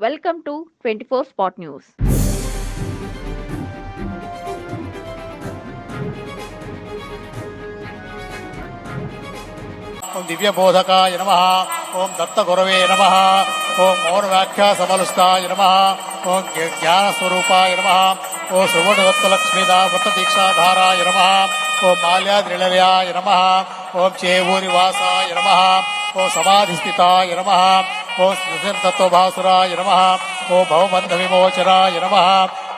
Welcome to twenty four spot news ఓం దివ్యబోధకాయ నమ ఓం దత్తగురవే నమ ఓం మౌనవ్యాఖ్యా సమలుస్తాయ నమ ఓం జ్ఞ- జ్ఞానస్వరూపాయ నమ ఓం సువర్ణదత్తలక్ష్మీదా వ్రతదీక్షాధారాయ నమ ఓం మాల్యాద్రిళవ్యాయ నమ ఓం చేవూరివాసాయ నమ ओ समाधिस्थिताय नमः। ओ स्थिरतत्वभासुराय नमः। ओ भवबन्धविमोचनाय नमः।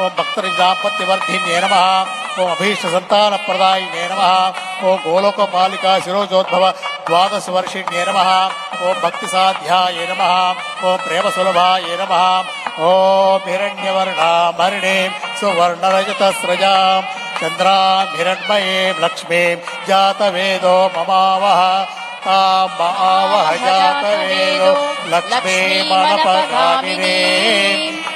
ఓం భక్తరిజాపత్తివర్ధిన్యే నమ. ఓం అభీష్ట సంతాన ప్రదాయినే నమ. ఓం గోలోకపాలికా శిరోజోద్భవ ద్వాదశ వర్షిణ్యే నమ. ఓం భక్తి సాధ్యాయ నమ. ఓం ప్రేమ సులభాయ నమ. ఓం హిరణ్యవర్ణామరిణే సువర్ణరజత స్రజాం చంద్రాం హిరణ్మయీం లక్ష్మీం జాతవేదో మమావహ. తాం మావహ జాతవేదో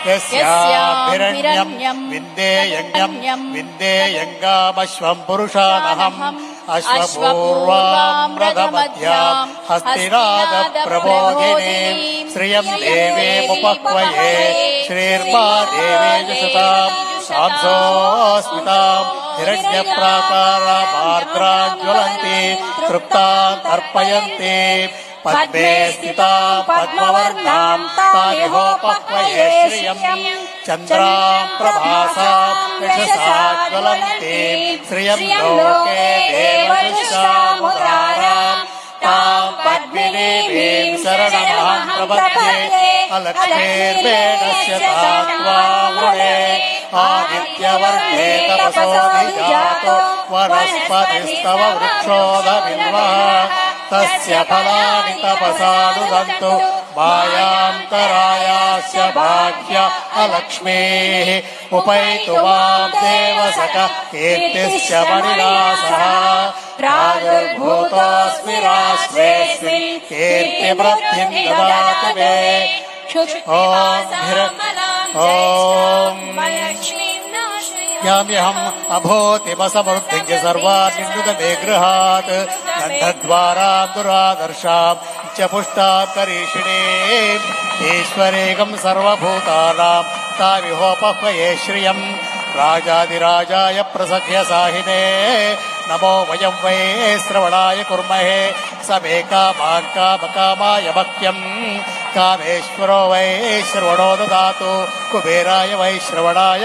यस्याभिरण्यम् विन्देयज्ञम् विन्दे पुरुषानहम् अश्वपूर्वाम् रथमध्याम् हस्तिरादप्रभोगिने श्रियम् देवे श्रीर्मा देवे सुताम् सांसोऽस्मिताम् हिरण्यप्राकारा हिरण्यप्रापर्द्रान् ज्वलन्ति तृप्तान् अर्पयन्ति पद्मे स्थिताम् पद्मवर्णाम् तानिभो श्रियम् चन्द्राम् प्रभासात् यशसा चलन्ते श्रियम् लोके देवशामुदाराम् ताम् पद्मिदेवे शरण माम् अलक्ष्मीर्वेणस्य अलक्ष्मीर्वे आदित्यवर्णे तपसो निधातु वनस्पतिस्तव वृक्षोदमिन्वा तस्य फलानि तपसानुदन्तु मायान्तरायास्य भाग्य अलक्ष्मीः। उपैतु मां देवसख कीर्तिश्च मणिनासः प्रादुर्भूतोऽस्मि राष्ट्रेऽस्मिन् कीर्तिवृद्धिं ददातु मे। ॐ ॐ याम्यहम् अभोतिम समृद्धिञ्च सर्वान्निन्दुतमे गृहात् गन्धद्वाराम् दुरादर्शाम् च पुष्टाम् करीषिणे ईश्वरेकम् सर्वभूतानाम् तामिहोपह्वये श्रियम् राजाधिराजाय प्रसख्य साहिने नमो वयं वै श्रवणाय कुर्महे समे कामान् कामकामाय भक्त्यम् कामेश्वरो वै श्रवणो ददातु कुबेराय वै श्रवणाय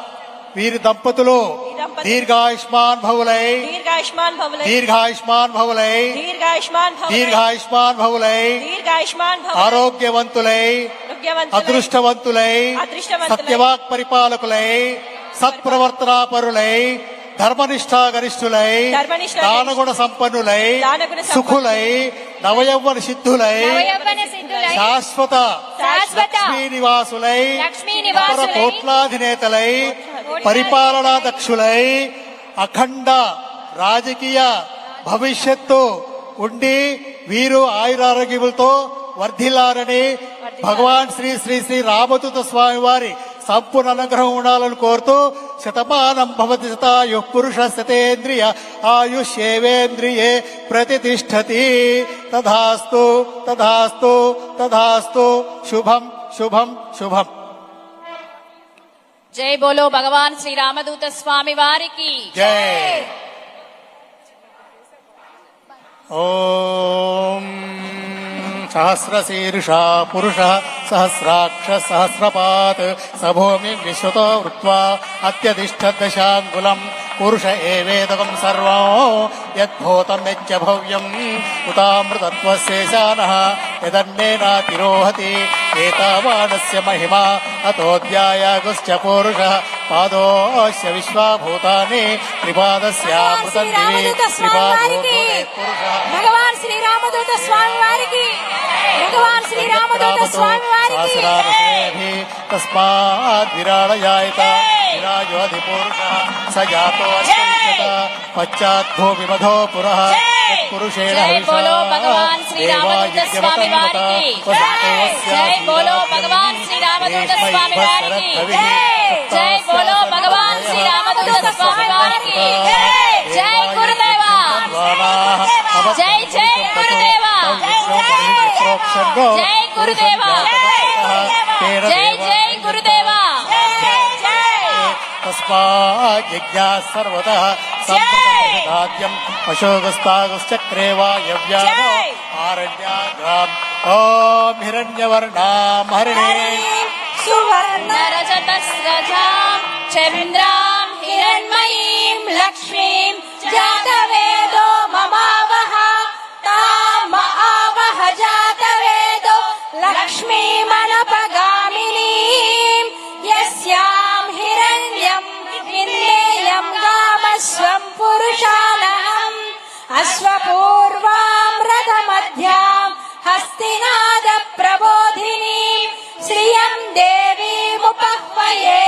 వీరి దంపతులు దీర్ఘాయుష్మాన్ భవులై. దీర్ఘాయుష్మాన్ భవులై. దీర్ఘాయుష్మాన్ భవులై. దీర్ఘాయుష్మాన్ భవులై. దీర్ఘాయుష్మాన్ భవులై. దీర్ఘాయుష్మాన్ భవులై. ఆరోగ్యవంతులై. అదృష్టవంతులై. సత్యవాక్ పరిపాలకులై సత్ప్రవర్తనాపరులై. ధర్మనిష్టా గరిష్ఠులై ధర్మనిష్ఠా దానగుణ సంపన్నులై సుఖులై నవయవ్వన సిద్ధులై, శాశ్వత. శాశ్వత. లక్ష్మీ నివాసులై కోట్లాధినేతలై. పరిపాలనా దక్షులై అఖండ రాజకీయ భవిష్యత్తు ఉండి వీరు ఆయురారోగ్యములతో వర్ధిల్లారని భగవాన్ శ్రీ శ్రీ శ్రీ రామదూత స్వామి వారి సంపూర్ణ అనుగ్రహం ఉండాలని కోరుతూ శతమానం భవతి శతాయు పురుష శతేంద్రియ ఆయుష్యేవేంద్రియే ప్రతిష్టతి. తథాస్తు తథాస్తు తథాస్తు. శుభం శుభం శుభం. జై బోలో భగవాన్ శ్రీ రామదూత స్వామి వారికి. జై. ఓం సహస్రశీర్షా పురుష సహస్రాక్ష సహస్రపాత్ సభూమి విశ్వతో వృత్వా అత్యధిష్ట దశాంగులం पुरुष एवेदकम् सर्वो यद्भूतम् यच्च भव्यम् उतामृतत्वस्येशानः यदन्नेनातिरोहति एतावानस्य महिमा अतोऽध्यायागुश्च पुरुषः पादोऽस्य विश्वा भूतानि त्रिपादस्यामृत श्रीपादभूतो प्रापतो सहस्रारसेऽभि स जातो पश्चाद्भो विमधो बोलो भगवान श्री रामदूत स्वामी की। जय बोलो भगवान श्री रामदूत स्वामी जय बोलो भगवान श्री जय गुरुदेव जय जय गुरुदेवा जय गुरुदेवा जय जय गुरुदेवा तस्माज्ञा सर्वतः सम्प्रदाद्यम् अशोकस्तागश्चक्रे वायव्यानो आरण्याग्राम् ॐ हिरण्यवर्णाम् हरिणे नरजतस्रजां चन्द्रां हिरण्मयीं लक्ष्मीं जातवेदो yeah.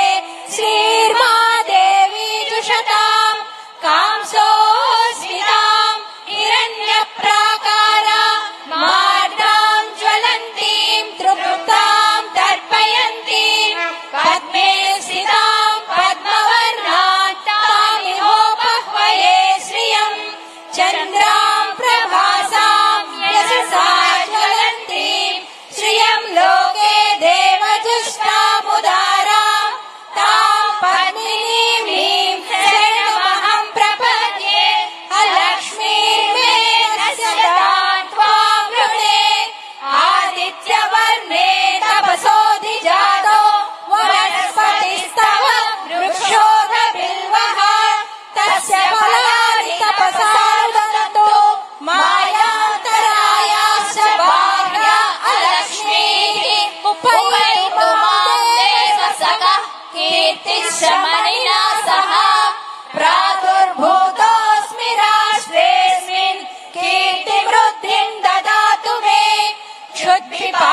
कीर्तिश्रमणिना सह प्रादुर्भूतोऽस्मि राष्ट्रेऽस्मिन् कीर्तिवृद्धिं ददातु मे। क्षुद्विपासामलां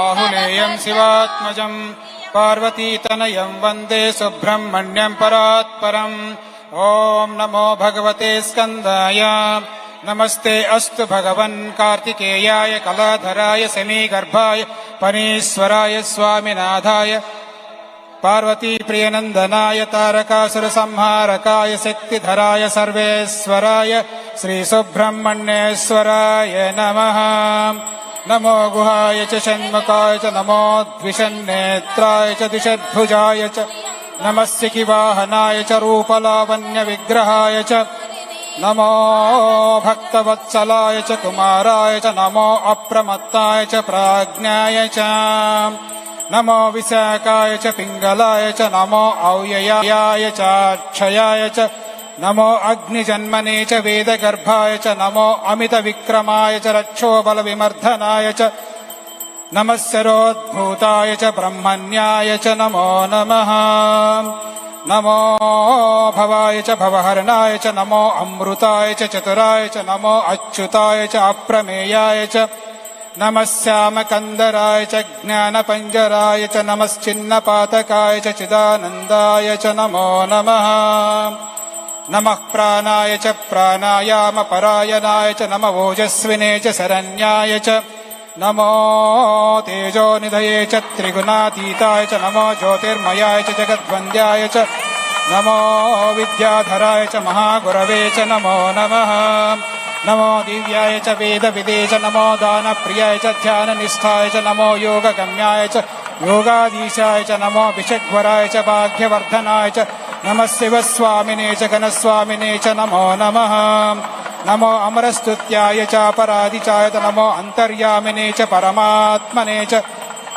बाहुलेयम् शिवात्मजम् पार्वतीतनयम् वन्दे सुब्रह्मण्यम् परात्परम्। ॐ नमो भगवते स्कन्दाय। नमस्ते अस्तु भगवन् कार्तिकेयाय कलाधराय समीगर्भाय पनीश्वराय स्वामिनाथाय पार्वतीप्रियनन्दनाय तारकासुरसंहारकाय शक्तिधराय सर्वेश्वराय श्रीसुब्रह्मण्येश्वराय नमः नमो गुहाय च षण्मुखाय च नमो द्विषन्नेत्राय च दिशद्भुजाय च नमः शिखिवाहनाय च रूपलावण्यविग्रहाय च नमो भक्तवत्सलाय च कुमाराय च नमो अप्रमत्ताय च प्राज्ञाय च नमो विशाखाय च पिङ्गलाय च नमो औययाय चाक्षयाय च नमो अग्निजन्मने च वेदगर्भाय च नमो अमितविक्रमाय च रक्षोबलविमर्दनाय च नमः सरोद्भूताय च ब्रह्मण्याय च नमो नमः। नमो भवाय च भवहरणाय च नमो अमृताय च चतुराय च नमो अच्युताय च अप्रमेयाय च नमः श्यामकन्दराय च ज्ञानपञ्जराय च नमश्चिन्नपातकाय च चिदानन्दाय च नमो नमः नमः प्राणाय च प्राणायामपरायणाय च नम ओजस्विने च शरण्याय च नमो तेजोनिधये च त्रिगुणातीताय च नमो ज्योतिर्मयाय च जगद्वन्द्याय च नमो विद्याधराय च महागुरवे च नमो नमः नमो दिव्याय च वेदविदे च नमो दानप्रियाय च ध्याननिष्ठाय च नमो योगगम्याय च योगाधीशाय च नमो विषग्वराय च भाग्यवर्धनाय च नमः शिवस्वामिने च घनस्वामिने च नमो नमः। नमो अमरस्तुत्याय च अपराधिचाय च नमो अन्तर्यामिने च परमात्मने च